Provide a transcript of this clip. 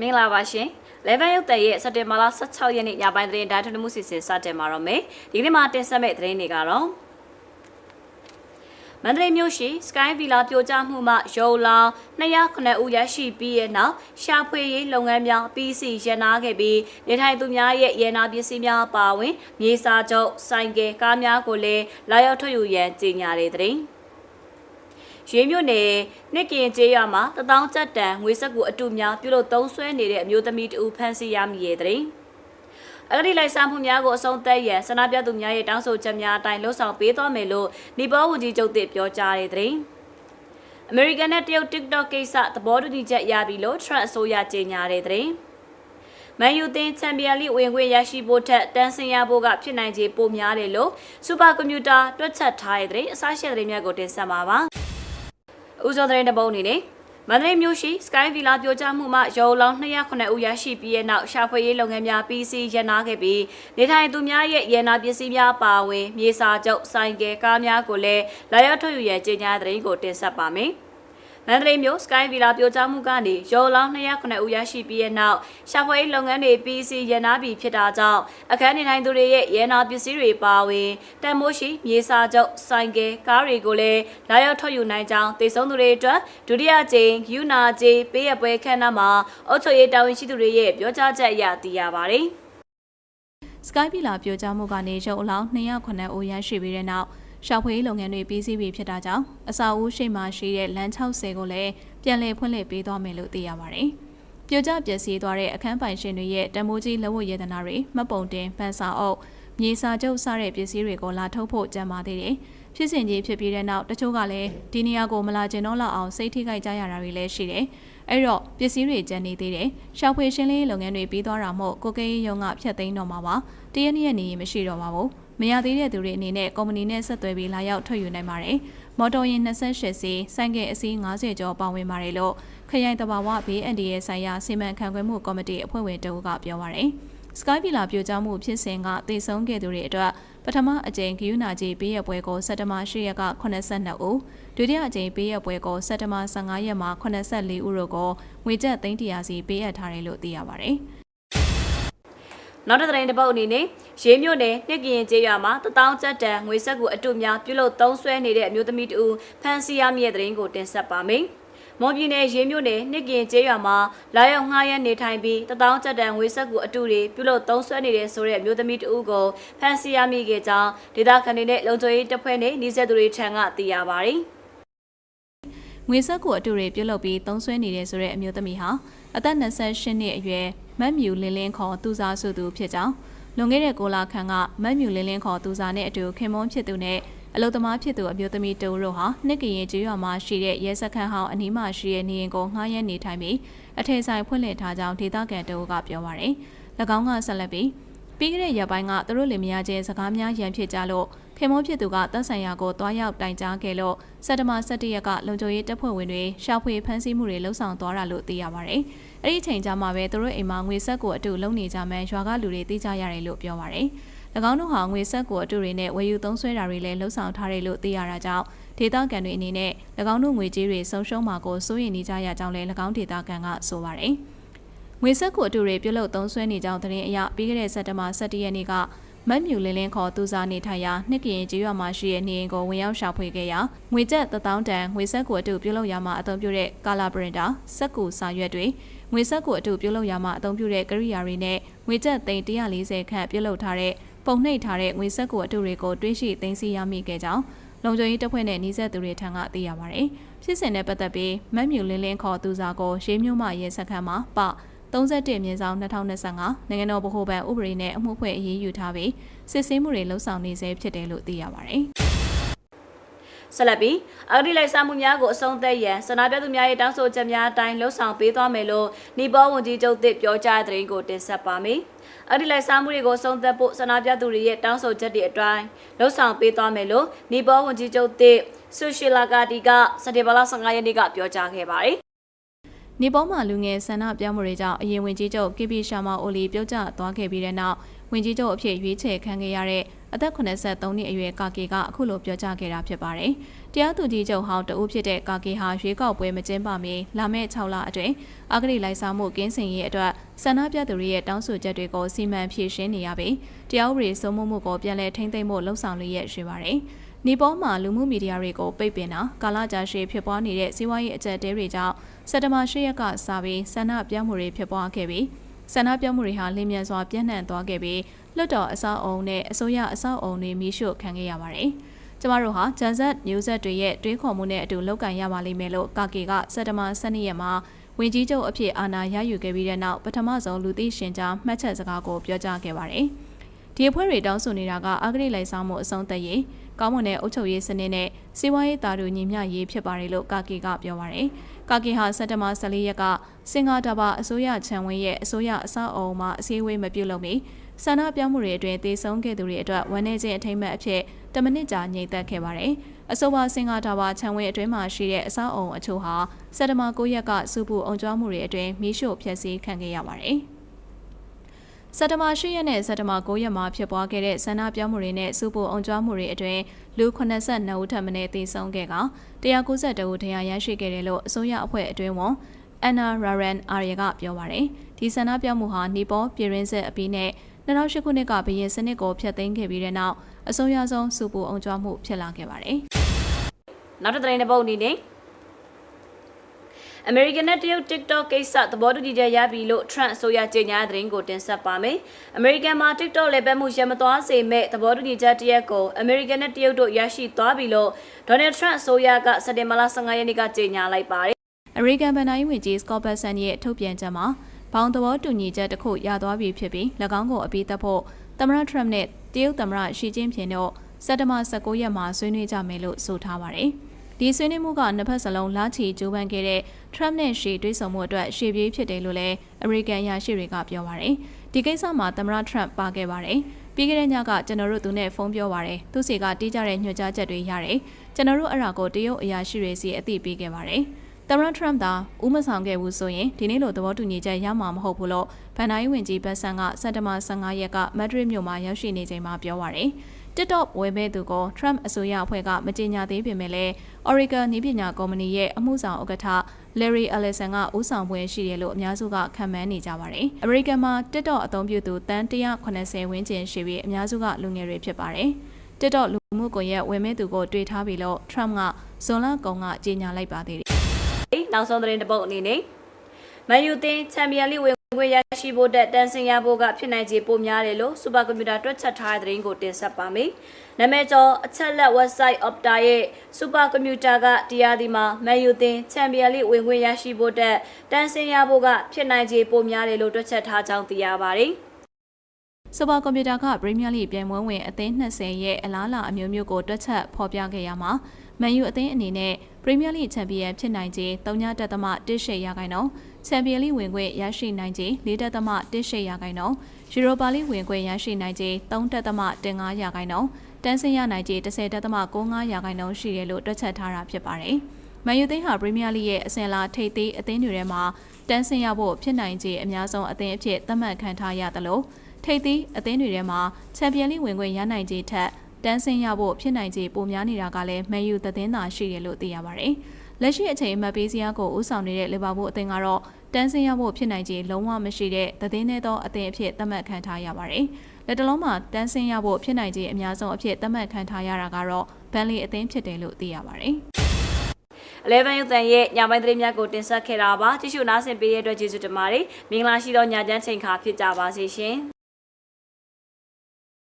မင်္ဂလာပါရှင်။ Level ရုပ်သံရဲ့စက်တင်ဘာလ16ရက်နေ့ညပိုင်းသတင်းဓာတ်ထုံမှုစီစဉ်စတင်မှာတော့မယ်။ဒီကနေ့မှာတင်ဆက်မယ့်သတင်းတွေကတော့မန္တလေးမြို့ရှိ Sky Villa ပြိုကျမှုမှရုံလောင်209ဦးရရှိပြီးရဲ့နောက်ရှာဖွေရေးလုပ်ငန်းများပြီးစီရနာခဲ့ပြီးနေထိုင်သူများရဲ့ရဲနာပစ္စည်းများအပါအဝင် မြေစာချုပ်ဆိုင်ကယ်ကားများကိုလည်းလာရောက်ထွက်ယူရန်ကြေညာတဲ့သတင်း။ ရင်းမြို့နယ်နှစ်ကင်ကျေးရွာမှာတထောင်ကျပ်တန်ငွေစက်ကူအတူများပြုလုပ်သုံးစွဲနေတဲ့အမျိုးသမီးတဦးဖမ်းဆီးရမိရဲ့တဲ့။အဂတိလိုက်စားမှုများကိုအဆုံးသတ်ရန်ဆန္ဒပြသူများရဲ့တောင်းဆိုချက်များအတိုင်းလှုံ့ဆော်ပေးသွားမယ်လို့နီပေါဝန်ကြီးချုပ်သစ်ပြောကြားတဲ့တဲ့။အမေရိကန်နဲ့တရုတ် TikTok ကိစ္စသဘောတူညီချက်ရပြီလို့ Trump အစိုးရကြေညာတဲ့တဲ့။မန်ယူတင်ချန်ပီယံလိဝင်ခွင့်ရရှိဖို့ထက်တန်းစင်ရဖို့ကဖြစ်နိုင်ခြေပိုများတယ်လို့စူပါကွန်ပျူတာတွက်ချက်ထားတဲ့တဲ့အစားရှိတဲ့တွေများကိုတင်ဆက်ပါပါ။ ဦးစောသတင်းတပုတ်အနေနဲ့မန္တလေးမြို့ရှိ Sky Villa ပြိုကျမှုမှရုံလောင်း209ဦးရရှိပြီးတဲ့နောက်ရှာဖွေရေးလုပ်ငန်းများပြီးစီးရနာခဲ့ပြီးနေထိုင်သူများရဲ့ရန်နာပစ္စည်းများပါဝင်မြေစာချုပ်ဆိုင်ကယ်ကားများကိုလည်းလာရောက်ထုတ်ယူရန်ကြေညာတဲ့သတင်းကိုတင်ဆက်ပါမယ်။ မန္တလေးမြို့ Sky Villa ပြိုကျမှုကနေရုံလောင်း209ဦးရရှိပြီးတဲ့နောက်ရှာဖွေရေးလုပ်ငန်းတွေပြီးစီးရနာပြီးဖြစ်တာကြောင့်အခန်းနေထိုင်သူတွေရဲ့ရန်နာပစ္စည်းတွေပါဝင်တန်မိုးရှိမြေစာချုပ်ဆိုင်ကယ်ကားတွေကိုလည်းလာရောက်ထုတ်ယူနိုင်ကြောင်းသိဆုံးသူတွေအတွက်ဒုတိယကြိမ်ယူနာဂျေးပေးရပွဲခန်းနာမှာအုပ်ချုပ်ရေးတာဝန်ရှိသူတွေရဲ့ပြောကြားချက်အရသိရပါတယ်။ Sky ဗီလာပြိုကျမှုကနေရုပ်အလောင်း209ဦးရရှိပြီးတဲ့နောက် ရှောက်ဖွေးလုပ်ငန်းတွေပြီးစီးပြီဖြစ်တာကြောင့်အစာအုပ်ရှိမှရှိတဲ့လမ်း60ကိုလည်းပြန်လည်ဖွင့်လှစ်ပေးသွားမယ်လို့သိရပါတယ်။ပြိုကျပျက်စီးသွားတဲ့အခန်းပိုင်ရှင်တွေရဲ့တမိုးကြီးလက်ဝတ်ရတနာတွေမှတ်ပုံတင်ပန်းစာအုပ်မြေစာချုပ်စတဲ့ပစ္စည်းတွေကိုလာထုတ်ဖို့ကြံပါသေးတယ်။ ဖြစ်စဉ်ကြီးဖြစ်ပြီးတဲ့နောက်တချို့ကလည်းဒီနေရာကိုမလာကျင်တော့လောက်အောင်စိတ်ထိခိုက်ကြရတာတွေလည်းရှိတယ်။အဲ့တော့ပစ္စည်းတွေကျန်နေသေးတယ်။ရှောက်ဖွေရှင်းလင်းလုပ်ငန်းတွေပြီးသွားတာမို့ကိုကိန်းရုံကဖြတ်သိမ်းတော့မှာပါ။တရက်နေ့ရက်နေမရှိတော့ပါဘူး။မရသေးတဲ့သူတွေအနေနဲ့ကုမ္ပဏီနဲ့ဆက်သွယ်ပြီးလာရောက်ထွက်ယူနိုင်ပါတယ်။မော်တော်ယာဉ်28စီးစိုင်းကဲအစီး90ကျော်ပါဝင်ပါတယ်လို့ခရိုင်တဘာဝဘေးအန်ဒီရဲ့ဆိုင်ရာစီမံခန့်ခွဲမှုကော်မတီအဖွဲ့ဝင်တအုပ်ကပြောပါရယ်။ Sky Villa ပြိုကျမှုဖြစ်စဉ်ကတည်ဆုံးခဲ့သူတွေအတွက် ပထမအကြိမ်ဂယူနာကြီးပေးရပွဲကိုစက်တဘာ10ရက်က82ဦးဒုတိယအကြိမ်ပေးရပွဲကိုစက်တဘာ15ရက်မှာ84ဦးတို့ကိုငွေကျပ်300စီပေးအပ်ထားတယ်လို့သိရပါဗျ။နောက်တစ်သတင်းတစ်ပုတ်အနေနဲ့ရေးမြို့နယ်နှစ်ကရင်ကျေးရွာမှာတထောင်ကျပ်တန်ငွေဆက်ကူအတုများပြုလုပ်သုံးစွဲနေတဲ့အမျိုးသမီးတူဖမ်းဆီးရမိတဲ့သတင်းကိုတင်ဆက်ပါမယ်။ မော်ပြည်နယ်ရေးမြို့နယ်နှစ်ကရင်ကျေးရွာမှာလာရောက်ငှားရမ်းနေထိုင်ပြီးတထောင်ကျပ်တန်ငွေဆက်ကူအတုတွေပြုလုပ်သုံးစွဲနေတဲ့ဆိုတဲ့အမျိုးသမီးတူကိုဖမ်းဆီးရမိခဲ့ကြောင်းဒေသခံတွေနဲ့လုံခြုံရေးတပ်ဖွဲ့နဲ့နှိစက်သူတွေထံကသိရပါတယ်။ငွေဆက်ကိုအတူတွေပြုတ်လုပြီးသုံးဆွဲနေတဲ့ဆိုတဲ့အမျိုးသမီးဟာအသက်28နှစ်အရွယ်မတ်မြူလင်းလင်းခေါ်သူစားစုသူဖြစ်ကြောင်းလွန်ခဲ့တဲ့ကိုလာခန့်ကမတ်မြူလင်းလင်းခေါ်သူစားနဲ့အတူခင်မွန်းဖြစ်သူနဲ့ အလုသမားဖြစ်သူအမျိုးသမီးတူတို့ဟာနှစ်ကရင်ကျေးရွာမှာရှိတဲ့ရဲစခန်းဟောင်းအနီးမှာရှိတဲ့နေရင်ကိုငှားရမ်းနေထိုင်ပြီးအထည်ဆိုင်ဖွင့်လှစ်ထားကြောင်းဒေသခံတူကပြောပါရယ်၎င်းကဆက်လက်ပြီးပြီးခဲ့တဲ့ရက်ပိုင်းကသူတို့လင်မယားချင်းစကားများရန်ဖြစ်ကြလို့ခင်မောဖြစ်သူကတပ်ဆိုင်ရာကိုတွားရောက်တိုင်ကြားခဲ့လို့စက်တဘာ17ရက်ကလုံခြုံရေးတပ်ဖွဲ့ဝင်တွေရှောက်ဖွေဖမ်းဆီးမှုတွေလှုပ်ဆောင်သွားတာလို့သိရပါဗျ။အဲ့ဒီအချိန်ကျမှပဲသူတို့အိမ်မှာငွေဆက်ကိုအတူလုံနေကြမှန်းရွာကလူတွေသိကြရတယ်လို့ပြောပါဗျ။၎ င်းတို့ဟာငွေဆက်ကိုအတူတွေနဲ့ဝယ်ယူသုံးစွဲတာတွေလည်းလှုပ်ဆောင်ထားတယ်လို့သိရတာကြောင့်ဒေသခံတွေအနေနဲ့၎င်းတို့ငွေကြေးတွေဆုံးရှုံးမှာကိုစိုးရိမ်နေကြရကြောင်းလည်း၎င်းဒေသခံကဆိုပါဗျ။ငွေဆက်ကိုအတူတွေပြုတ်လုသုံးစွဲနေကြောင်းသတင်းအရပြီးခဲ့တဲ့စက်တဘာ17ရက်နေ့ကမတ်မြူလင်းလင်းခေါ်သူစားနေထိုင်ရာနှစ်ကရင်ကျေးရွာမှာရှိတဲ့နေအိမ်ကိုဝင်ရောက်ရှာဖွေခဲ့ရာငွေကျပ်1000တန်ငွေဆက်ကိုအတူပြုတ်လုရမှာအသုံးပြုတဲ့ကာလာပရင်တာစက်ကူစာရွက်တွေငွေဆက်ကိုအတူပြုတ်လုရမှာအသုံးပြုတဲ့ကရိယာတွေနဲ့ငွေကျပ်သိန်း140ခန့်ပြုတ်လုထားတဲ့ ပုံနှိပ်ထားတဲ့ငွေဆက်ကိုအတူတွေကိုတွင်းရှိသိမ်းဆည်းရမိခဲ့ကြောင်းလုံခြုံရေးတပ်ဖွဲ့နဲ့နှီးဆက်သူတွေထံကသိရပါတယ်။ဖြစ်စဉ်နဲ့ပတ်သက်ပြီးမတ်မြူလင်းလင်းခေါ်သူစားကိုရေးမျိုးမှရဲစခန်းမှာပ31မြင်းဆောင်2025နိုင်ငံတော်ဗဟိုဘဏ်ဥပဒေနဲ့အမှုဖွဲ့အရေးယူထားပြီးစစ်ဆေးမှုတွေလှုပ်ဆောင်နေဆဲဖြစ်တယ်လို့သိရပါတယ်။ဆက်လက်ပြီးအဂတိလိုက်စားမှုများကိုအဆုံးသတ်ရန်စနာပြသူများရဲ့တောင်းဆိုချက်များအတိုင်းလှုံ့ဆော်ပေးသွားမယ်လို့နီပေါဝန်ကြီးချုပ်သစ်ပြောကြားတဲ့သတင်းကိုတင်ဆက်ပါမယ်။ အဂတိလိုက်စားမှုတွေကိုအဆုံးသတ်ဖို့စနာပြသူတွေရဲ့တောင်းဆိုချက်တွေအတိုင်းလှုံ့ဆော်ပေးသွားမယ်လို့နီပေါဝန်ကြီးချုပ်သစ်ဆူရှီလာဂါတီကစက်တင်ဘာလ15ရက်နေ့ကပြောကြားခဲ့ပါတယ်။နေပေါ်မှာလူငယ်ဆန္ဒပြမှုတွေကြောင့်အရင်ဝင်ကြီးချုပ်ကေပီရှာမာအိုလီပြုတ်ကျသွားခဲ့ပြီးတဲ့နောက်ဝင်ကြီးချုပ်အဖြစ်ရွေးချယ်ခံခဲ့ရတဲ့အသက်83နှစ်အရွယ်ကာကီကအခုလိုပြောကြားခဲ့တာဖြစ်ပါတယ်။တရားသူကြီးချုပ်ဟောင်းတဦးဖြစ်တဲ့ကာကီဟာရွေးကောက်ပွဲမကျင်းပမီလာမယ့်6လအတွင်းအဂတိလိုက်စားမှုကင်းစင်ရေးအတွက် ဆန္ဒပြသူတွေရဲ့တောင်းဆိုချက်တွေကိုစီမံဖြည့်ရှင်းနေရပြီးတရားဥပဒေစိုးမိုးမှုကိုပြန်လည်ထိန်းသိမ်းဖို့လှုံ့ဆော်လျက်ရှိပါတယ်။နီပေါ်မှာလူမှုမီဒီယာတွေကိုပိတ်ပင်တာကာလကြာရှည်ဖြစ်ပွားနေတဲ့စီးပွားရေးအကြက်တဲတွေကြောင့်စက်တဘာ၈ရက်ကစပြီးဆန္ဒပြမှုတွေဖြစ်ပွားခဲ့ပြီးဆန္ဒပြမှုတွေဟာလင်းမြန်စွာပြန့်နှံ့သွားခဲ့ပြီးလွတ်တော်အဆောက်အုံနဲ့အစိုးရအဆောက်အုံတွေမိရှို့ခံခဲ့ရပါတယ်။ကျမတို့ဟာဂျန်ဆက်မျိုးဆက်တွေရဲ့တွေးခေါ်မှုနဲ့အတူလောက်ကန်ရပါလိမ့်မယ်လို့ကာကီကစက်တဘာ၁၂ရက်မှာ ဝင်ကြီးချုပ်အဖြစ်အာဏာရယူခဲ့ပြီးတဲ့နောက်ပထမဆုံးလူသိရှင်ကြားမှတ်ချက်စကားကိုပြောကြားခဲ့ပါတယ်။ဒီအဖွဲ့တွေတောင်းဆိုနေတာကအဂတိလိုက်စားမှုအဆုံးသတ်ရေးကောင်းမွန်တဲ့အုပ်ချုပ်ရေးစနစ်နဲ့စီးပွားရေးတာတူညီမျှရေးဖြစ်ပါတယ်လို့ကာကီကပြောပါတယ်။ကာကီဟာစက်တဘာ14ရက်ကစင်ကာတာဘာအစိုးရခြံဝင်းရဲ့အစိုးရအဆောက်အအုံမှာအစည်းအဝေးမပြုလုပ်မီဆန္ဒပြမှုတွေအတွင်းတေဆုံးခဲ့သူတွေအတွက်ဝန်내ခြင်းအထိမ်းအမှတ်အဖြစ် တမနစ်ကြာညှိသက်ခဲ့ပါတယ်။အဆိုပါစင်ကာတာဘာခြံဝင်းအတွင်းမှာရှိတဲ့အဆောက်အအုံအချို့ဟာစက်တဘာ9ရက်ကစူပူအောင်ကြွားမှုတွေအတွင်းမိရှို့ဖျက်ဆီးခံခဲ့ရပါတယ်။စက်တဘာ၈ရက်နဲ့စက်တဘာ9ရက်မှာဖြစ်ပွားခဲ့တဲ့ဆန္ဒပြမှုတွေနဲ့စုပိုအောင်ကြွားမှုတွေအတွင်းလူ82ဦးထပ်မံသေဆုံးခဲ့က192ဦးတရားရရှိခဲ့တယ်လို့အစိုးရအဖွဲ့အတွင်းဝန်အန်နာရာရန်အာရီကပြောပါတယ်။ဒီဆန္ဒပြမှုဟာနီပေါ်ပြည်ရင်းဆက်အပြီးနဲ့ 2008ခုနှစ်ကဘရင်စနစ်ကိုဖျက်သိမ်းခဲ့ပြီးတဲ့နောက်အစိုးရဆုံးစုပိုအောင်ကြွားမှုဖြစ်လာခဲ့ပါတယ်။နောက်တစ်သတင်းတစ်ပုဒ်အနေနဲ့အမေရိကန်နဲ့တရုတ် TikTok ကိစ္စသဘောတူညီချက်ရပြီလို့ Trump အစိုးရကြေညာတဲ့သတင်းကိုတင်ဆက်ပါမယ်။အမေရိကန်မှာ TikTok လေပတ်မှုရမသွားစေမဲ့သဘောတူညီချက်တရက်ကိုအမေရိကန်နဲ့တရုတ်တို့ရရှိသွားပြီလို့ Donald Trump အစိုးရကစက်တင်ဘာလ15ရက်နေ့ကကြေညာလိုက်ပါတယ်။အမေရိကန်ဗန်နာရေးဝန်ကြီးစကော့ဘတ်ဆန်ရဲ့ထုတ်ပြန်ချက်မှာ ဘောင်သဘောတူညီချက်တစ်ခုရသွားပြီဖြစ်ပြီး၎င်းကိုအပြီးသတ်ဖို့သမ္မတထရမ့်နဲ့တရုတ်သမ္မတရှီကျင်းဖျင်တို့စက်တဘာ19ရက်မှာဆွေးနွေးကြမယ်လို့ဆိုထားပါတယ်။ဒီဆွေးနွေးမှုကနှစ်ဖက်စလုံးလာချီကြိုးပမ်းခဲ့တဲ့ထရမ့်နဲ့ရှီတွေးဆောင်မှုအတွက်ရှေ့ပြေးဖြစ်တယ်လို့လည်းအမေရိကန်အရာရှိတွေကပြောပါတယ်။ဒီကိစ္စမှာသမ္မတထရမ့်ပါခဲ့ပါတယ်။ပြီးခဲ့တဲ့ညကကျွန်တော်တို့သူနဲ့ဖုန်းပြောပါတယ်။သူစီကတီးကြတဲ့ညွှန်ကြားချက်တွေရတယ်။ကျွန်တော်တို့အရာကိုတရုတ်အရာရှိတွေစီအသိပေးခဲ့ပါတယ်။ သမ္မတထရမ့်သာဥမဆောင်ခဲ့ဘူးဆိုရင်ဒီနေ့လိုသဘောတူညီချက်ရမှာမဟုတ်ဘူးလို့ဗန်နာယီဝင်ကြီးဘတ်ဆန်ကစက်တဘာ15ရက်ကမက်ဒရစ်မြို့မှာရောက်ရှိနေချိန်မှာပြောပါရယ် TikTok ဝယ်မဲ့သူကို Trump အစိုးရအဖွဲ့ကမကြေညာသေးပေမဲ့လည်း Oregon နည်းပညာကုမ္ပဏီရဲ့အမှုဆောင်ဥက္ကဋ္ဌ Larry Ellison ကဦးဆောင်ပွဲရှိတယ်လို့အများစုကခံမှန်းနေကြပါတယ်။ American မှာ TikTok အသုံးပြုသူတန်း180ဝန်းကျင်ရှိပြီးအများစုကလူငယ်တွေဖြစ်ပါတယ်။ TikTok လူမှုကွန်ရက်ဝယ်မဲ့သူကိုတွေ့ထားပြီလို့ Trump ကဇွန်လကုန်ကကြေညာလိုက်ပါသေးတယ် နောက်ဆုံးသတင်းတစ်ပုဒ်အနေနဲ့မန်ယူတင်ချန်ပီယံလိဝင်ခွင့်ရရှိဖို့တက်တန်ဆင်ရဖို့ကဖြစ်နိုင်ခြေပိုများတယ်လို့စူပါကွန်ပျူတာတွက်ချက်ထားတဲ့သတင်းကိုတင်ဆက်ပါမယ်။နာမည်ကျော်အချက်လက် website Opta ရဲ့စူပါကွန်ပျူတာကတရားဒီမှာမန်ယူတင်ချန်ပီယံလိဝင်ခွင့်ရရှိဖို့တက်တန်ဆင်ရဖို့ကဖြစ်နိုင်ခြေပိုများတယ်လို့တွက်ချက်ထားကြောင်းသိရပါတယ်။စပါကွန်ပျူတာကပရီးမီးယားလိပြိုင်ပွဲဝင်အသင်း20ရဲ့အလားအလာအမျိုးမျိုးကိုတွက်ချက်ဖော်ပြခဲ့ရမှာ မန်ယူအသင်းအနေနဲ့ပရီးမီးယားလိချန်ပီယံဖြစ်နိုင်ခြေ3.18ရာခိုင်နှုန်းချန်ပီယံလိဝင်ခွင့်ရရှိနိုင်ခြေ4.18ရာခိုင်နှုန်းယူရိုပါလိဝင်ခွင့်ရရှိနိုင်ခြေ3.15ရာခိုင်နှုန်းတန်းစင်ရနိုင်ခြေ10.65ရာခိုင်နှုန်းရှိတယ်လို့တွက်ချက်ထားတာဖြစ်ပါတယ်။မန်ယူသိန်းဟာပရီးမီးယားလိရဲ့အစင်လာထိပ်သီးအသင်းတွေထဲမှာတန်းစင်ရဖို့ဖြစ်နိုင်ခြေအများဆုံးအသင်းအဖြစ်သတ်မှတ်ခံထားရသလိုထိပ်သီးအသင်းတွေထဲမှာချန်ပီယံလိဝင်ခွင့်ရနိုင်ခြေထက် တန်းဆင်းရဖို့ဖြစ်နိုင်ခြေပိုများနေတာကလည်းမန်ယူသတင်းသာရှိတယ်လို့သိရပါတယ်။လက်ရှိအချိန်အမှတ်ပေးစရာကိုဦးဆောင်နေတဲ့လီဗာပူးအသင်းကတော့တန်းဆင်းရဖို့ဖြစ်နိုင်ခြေလုံးဝမရှိတဲ့သတင်းနဲ့သောအသင်းအဖြစ်သတ်မှတ်ခံထားရပါတယ်။လက်တလုံးမှာတန်းဆင်းရဖို့ဖြစ်နိုင်ခြေအများဆုံးအဖြစ်သတ်မှတ်ခံထားရတာကတော့ဘန်လီအသင်းဖြစ်တယ်လို့သိရပါတယ်။11ရုပ်သံရဲ့ညပိုင်းသတင်းများကိုတင်ဆက်ခဲ့တာပါကြည့်ရှုနားဆင်ပေးတဲ့အတွက်ကျေးဇူးတင်ပါတယ်မင်္ဂလာရှိသောညချမ်းချိန်ခါဖြစ်ကြပါစေရှင်